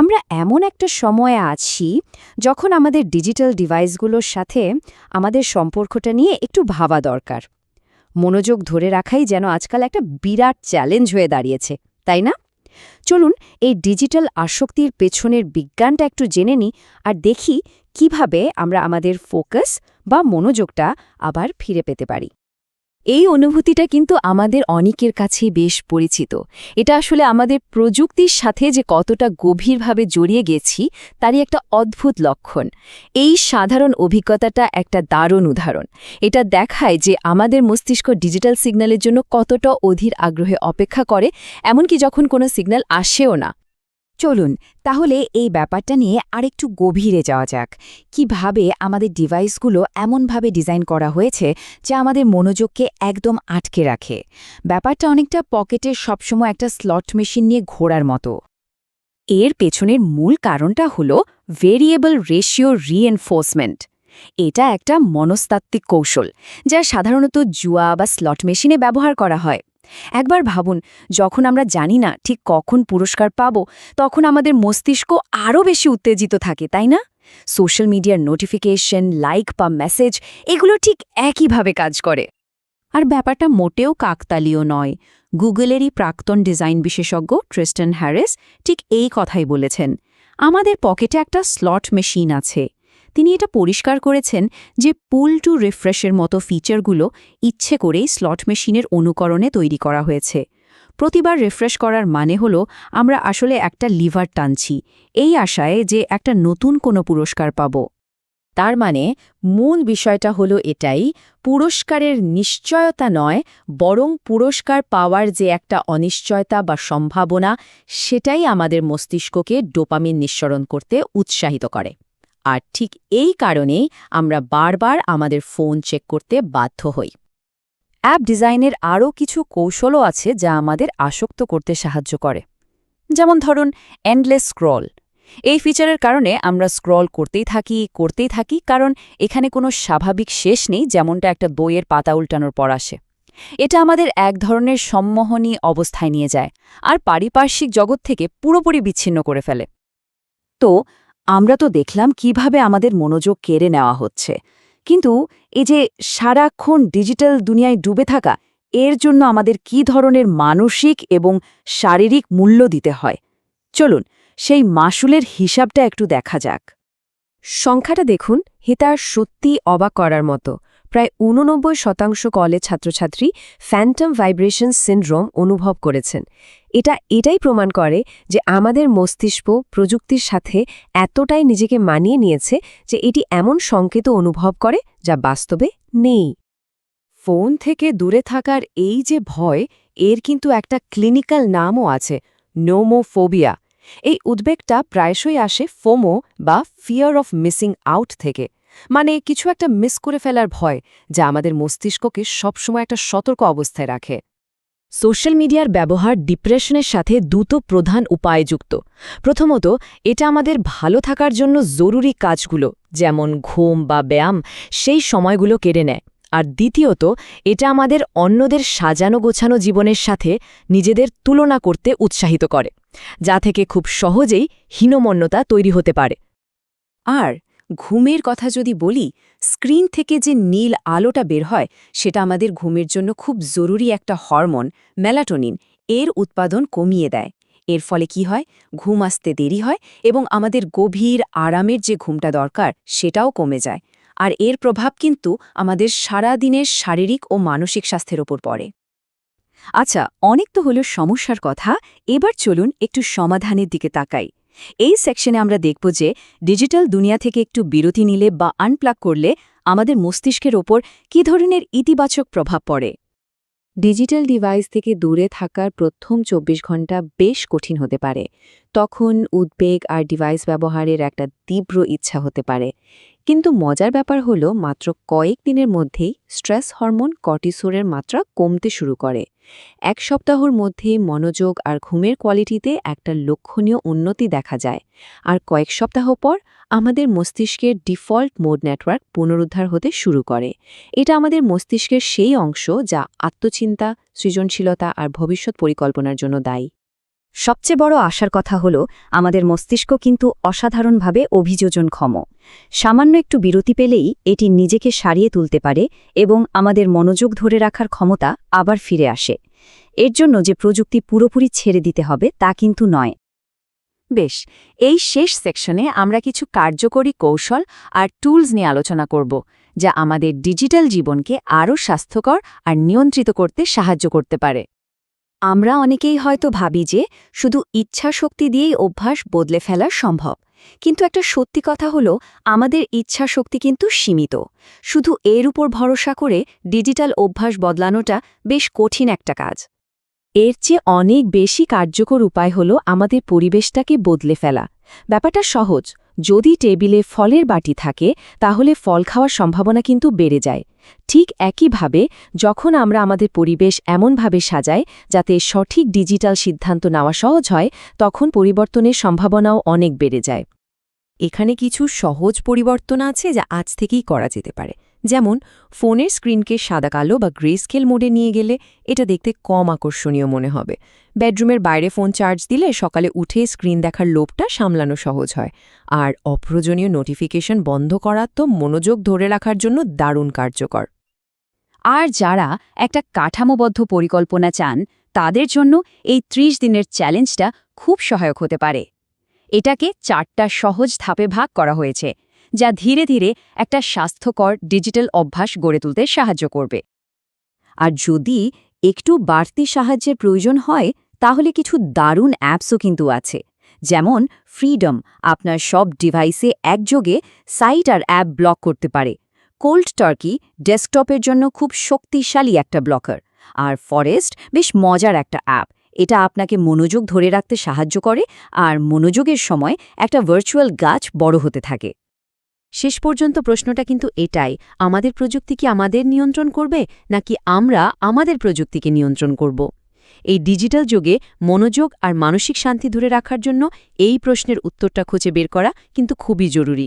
আমরা এমন একটা সময়ে আছি যখন আমাদের ডিজিটাল ডিভাইসগুলোর সাথে আমাদের সম্পর্কটা নিয়ে একটু ভাবা দরকার। মনোযোগ ধরে রাখাই যেন আজকাল একটা বিরাট চ্যালেঞ্জ হয়ে দাঁড়িয়েছে, তাই না? চলুন এই ডিজিটাল আসক্তির পেছনের বিজ্ঞানটা একটু জেনে নিই আর দেখি কীভাবে আমরা আমাদের ফোকাস বা মনোযোগটা আবার ফিরে পেতে পারি। এই অনুভূতিটা কিন্তু আমাদের অনেকের কাছেই বেশ পরিচিত। এটা আসলে আমাদের প্রযুক্তির সাথে যে কতটা গভীরভাবে জড়িয়ে গেছি, তারই একটা অদ্ভুত লক্ষণ। এই সাধারণ অভিজ্ঞতাটা একটা দারুণ উদাহরণ। এটা দেখায় যে আমাদের মস্তিষ্ক ডিজিটাল সিগন্যালের জন্য কতটা অধীর আগ্রহে অপেক্ষা করে, এমনকি যখন কোনো সিগন্যাল আসেও না। চলুন, তাহলে এই ব্যাপারটা নিয়ে আরেকটু গভীরে যাওয়া যাক। কীভাবে আমাদের ডিভাইসগুলো এমনভাবে ডিজাইন করা হয়েছে যা আমাদের মনোযোগকে একদম আটকে রাখে? ব্যাপারটা অনেকটা পকেটে সবসময় একটা স্লট মেশিন নিয়ে ঘোরার মতো। এর পেছনের মূল কারণটা হল ভেরিয়েবল রেশিও রিএনফোর্সমেন্ট। এটা একটা মনস্তাত্ত্বিক কৌশল, যা সাধারণত জুয়া বা স্লট মেশিনে ব্যবহার করা হয়। একবার ভাবুন, যখন আমরা জানি না ঠিক কখন পুরস্কার পাব, তখন আমাদের মস্তিষ্ক আরও বেশি উত্তেজিত থাকে, তাই না? সোশ্যাল মিডিয়ার নোটিফিকেশন, লাইক বা মেসেজ, এগুলো ঠিক একইভাবে কাজ করে। আর ব্যাপারটা মোটেও কাকতালীয় নয়। গুগলেরই প্রাক্তন ডিজাইন বিশেষজ্ঞ ট্রিস্টন হ্যারিস ঠিক এই কথাই বলেছেন। আমাদের পকেটে একটা স্লট মেশিন আছে। তিনি এটা পরিষ্কার করেছেন যে পুল টু রিফ্রেশের মতো ফিচারগুলো ইচ্ছে করেই স্লট মেশিনের অনুকরণে তৈরি করা হয়েছে। প্রতিবার রিফ্রেশ করার মানে হল আমরা আসলে একটা লিভার টানছি, এই আশায় যে একটা নতুন কোনো পুরস্কার পাব। তার মানে মূল বিষয়টা হলো এটাই, পুরস্কারের নিশ্চয়তা নয়, বরং পুরস্কার পাওয়ার যে একটা অনিশ্চয়তা বা সম্ভাবনা, সেটাই আমাদের মস্তিষ্ককে ডোপামিন নিঃসরণ করতে উৎসাহিত করে। আর ঠিক এই কারণেই আমরা বারবার আমাদের ফোন চেক করতে বাধ্য হই। অ্যাপ ডিজাইনের আরও কিছু কৌশলও আছে যা আমাদের আসক্ত করতে সাহায্য করে। যেমন ধরুন এন্ডলেস স্ক্রল এই ফিচারের কারণে আমরা স্ক্রল করতেই থাকি করতেই থাকি, কারণ এখানে কোনো স্বাভাবিক শেষ নেই, যেমনটা একটা বইয়ের পাতা উল্টানোর পর আসে। এটা আমাদের এক ধরনের সম্মোহনী অবস্থায় নিয়ে যায়, আর পারিপার্শ্বিক জগৎ থেকে পুরোপুরি বিচ্ছিন্ন করে ফেলে। তো আমরা তো দেখলাম কীভাবে আমাদের মনোযোগ কেড়ে নেওয়া হচ্ছে। কিন্তু এই যে সারাক্ষণ ডিজিটাল দুনিয়ায় ডুবে থাকা, এর জন্য আমাদের কি ধরনের মানসিক এবং শারীরিক মূল্য দিতে হয়? চলুন, সেই মাসুলের হিসাবটা একটু দেখা যাক। সংখ্যাটা দেখুন, হিতার সত্যি অবাক করার মতো। প্রায় উননব্বই শতাংশ কলেজ ছাত্রছাত্রী ফ্যান্টম ভাইব্রেশন সিন্ড্রোম অনুভব করেছেন। এটা এটাই প্রমাণ করে যে আমাদের মস্তিষ্ক প্রযুক্তির সাথে এতটাই নিজেকে মানিয়ে নিয়েছে যে এটি এমন সংকেত অনুভব করে যা বাস্তবে নেই। ফোন থেকে দূরে থাকার এই যে ভয়, এর কিন্তু একটা ক্লিনিক্যাল নামও আছে নোমোফোবিয়া এই উদ্বেগটা প্রায়শই আসে ফোমো বা ফিয়ার অফ মিসিং আউট থেকে। মানে কিছু একটা মিস করে ফেলার ভয় যা আমাদের মস্তিষ্ককে সবসময় একটা সতর্ক অবস্থায় রাখে। সোশ্যাল মিডিয়ার ব্যবহার ডিপ্রেশনের সাথে দুটো প্রধান উপায় যুক্ত। প্রথমত, এটা আমাদের ভালো থাকার জন্য জরুরি কাজগুলো, যেমন ঘুম বা ব্যায়াম, সেই সময়গুলো কেড়ে নেয়। আর দ্বিতীয়ত, এটা আমাদের অন্যদের সাজানো গোছানো জীবনের সাথে নিজেদের তুলনা করতে উৎসাহিত করে, যা থেকে খুব সহজেই হীনমন্যতা তৈরি হতে পারে। আর ঘুমের কথা যদি বলি, স্ক্রিন থেকে যে নীল আলোটা বের হয়, সেটা আমাদের ঘুমের জন্য খুব জরুরি একটা হরমোন, মেলাটোনিন। এর উৎপাদন কমিয়ে দেয়। এর ফলে কি হয়? ঘুম আসতে দেরি হয় এবং আমাদের গভীর আরামের যে ঘুমটা দরকার, সেটাও কমে যায়। আর এর প্রভাব কিন্তু আমাদের সারা দিনের শারীরিক ও মানসিক স্বাস্থ্যের ওপর পড়ে। আচ্ছা অনেক তো হলো সমস্যার কথা, এবার চলুন একটু সমাধানের দিকে তাকাই। এই সেকশনে আমরা দেখব যে ডিজিটাল দুনিয়া থেকে একটু বিরতি নিলে বা আনপ্লাগ করলে আমাদের মস্তিষ্কের ওপর কী ধরনের ইতিবাচক প্রভাব পড়ে? ডিজিটাল ডিভাইস থেকে দূরে থাকার প্রথম ২৪ ঘণ্টা বেশ কঠিন হতে পারে। তখন উদ্বেগ আর ডিভাইস ব্যবহারের একটা তীব্র ইচ্ছা হতে পারে। কিন্তু মজার ব্যাপার হলো, মাত্র কয়েক দিনের মধ্যেই স্ট্রেস হরমোন কর্টিসোরের মাত্রা কমতে শুরু করে। এক সপ্তাহর মধ্যে মনোযোগ আর ঘুমের কোয়ালিটিতে একটা লক্ষণীয় উন্নতি দেখা যায়। আর কয়েক সপ্তাহ পর আমাদের মস্তিষ্কের ডিফল্ট মোড নেটওয়ার্ক পুনরুদ্ধার হতে শুরু করে। এটা আমাদের মস্তিষ্কের সেই অংশ যা আত্মচিন্তা, সৃজনশীলতা আর ভবিষ্যৎ পরিকল্পনার জন্য দায়ী। সবচেয়ে বড় আশার কথা হল, আমাদের মস্তিষ্ক কিন্তু অসাধারণভাবে অভিযোজনক্ষম সামান্য একটু বিরতি পেলেই এটি নিজেকে সারিয়ে তুলতে পারে এবং আমাদের মনোযোগ ধরে রাখার ক্ষমতা আবার ফিরে আসে। এর জন্য যে প্রযুক্তি পুরোপুরি ছেড়ে দিতে হবে তা কিন্তু নয়। বেশ, এই শেষ সেকশনে আমরা কিছু কার্যকরী কৌশল আর টুলস নিয়ে আলোচনা করব, যা আমাদের ডিজিটাল জীবনকে আরও স্বাস্থ্যকর আর নিয়ন্ত্রিত করতে সাহায্য করতে পারে। আমরা অনেকেই হয়তো ভাবি যে শুধু ইচ্ছা শক্তি দিয়েই অভ্যাস বদলে ফেলা সম্ভব। কিন্তু একটা সত্যি কথা হলো, আমাদের ইচ্ছা শক্তি কিন্তু সীমিত। শুধু এর উপর ভরসা করে ডিজিটাল অভ্যাস বদলানোটা বেশ কঠিন একটা কাজ। এর চেয়ে অনেক বেশি কার্যকর উপায় হল আমাদের পরিবেশটাকে বদলে ফেলা। ব্যাপারটা সহজ। যদি টেবিলে ফলের বাটি থাকে, তাহলে ফল খাওয়ার সম্ভাবনা কিন্তু বেড়ে যায়। ঠিক একইভাবে, যখন আমরা আমাদের পরিবেশ এমনভাবে সাজাই যাতে সঠিক ডিজিটাল সিদ্ধান্ত নেওয়া সহজ হয়, তখন পরিবর্তনের সম্ভাবনাও অনেক বেড়ে যায়। এখানে কিছু সহজ পরিবর্তন আছে যা আজ থেকেই করা যেতে পারে। যেমন, ফোনের স্ক্রিনকে সাদা কালো বা গ্রেস্কেল মোডে নিয়ে গেলে এটা দেখতে কম আকর্ষণীয় মনে হবে। বেডরুমের বাইরে ফোন চার্জ দিলে সকালে উঠে স্ক্রিন দেখার লোভটা সামলানো সহজ হয়। আর অপ্রয়োজনীয় নোটিফিকেশন বন্ধ করা তো মনোযোগ ধরে রাখার জন্য দারুণ কার্যকর। আর যারা একটা কাঠামোবদ্ধ পরিকল্পনা চান, তাদের জন্য এই ৩০ দিনের চ্যালেঞ্জটা খুব সহায়ক হতে পারে। এটাকে চারটা সহজ ধাপে ভাগ করা হয়েছে। যা ধীরে ধীরে একটা স্বাস্থ্যকর ডিজিটাল অভ্যাস গড়ে তুলতে সাহায্য করবে। আর যদি একটু বাড়তি সাহায্যের প্রয়োজন হয়, তাহলে কিছু দারুণ অ্যাপসও কিন্তু আছে। যেমন ফ্রিডম আপনার সব ডিভাইসে একযোগে সাইট আর অ্যাপ ব্লক করতে পারে। কোল্ড টার্কি ডেস্কটপের জন্য খুব শক্তিশালী একটা ব্লকার। আর ফরেস্ট বেশ মজার একটা অ্যাপ। এটা আপনাকে মনোযোগ ধরে রাখতে সাহায্য করে, আর মনোযোগের সময় একটা ভার্চুয়াল গাছ বড় হতে থাকে। শেষ পর্যন্ত প্রশ্নটা কিন্তু এটাই, আমাদের প্রযুক্তি কি আমাদের নিয়ন্ত্রণ করবে, নাকি আমরা আমাদের প্রযুক্তিকে নিয়ন্ত্রণ করব? এই ডিজিটাল যুগে মনোযোগ আর মানসিক শান্তি ধরে রাখার জন্য এই প্রশ্নের উত্তরটা খুঁজে বের করা কিন্তু খুবই জরুরি।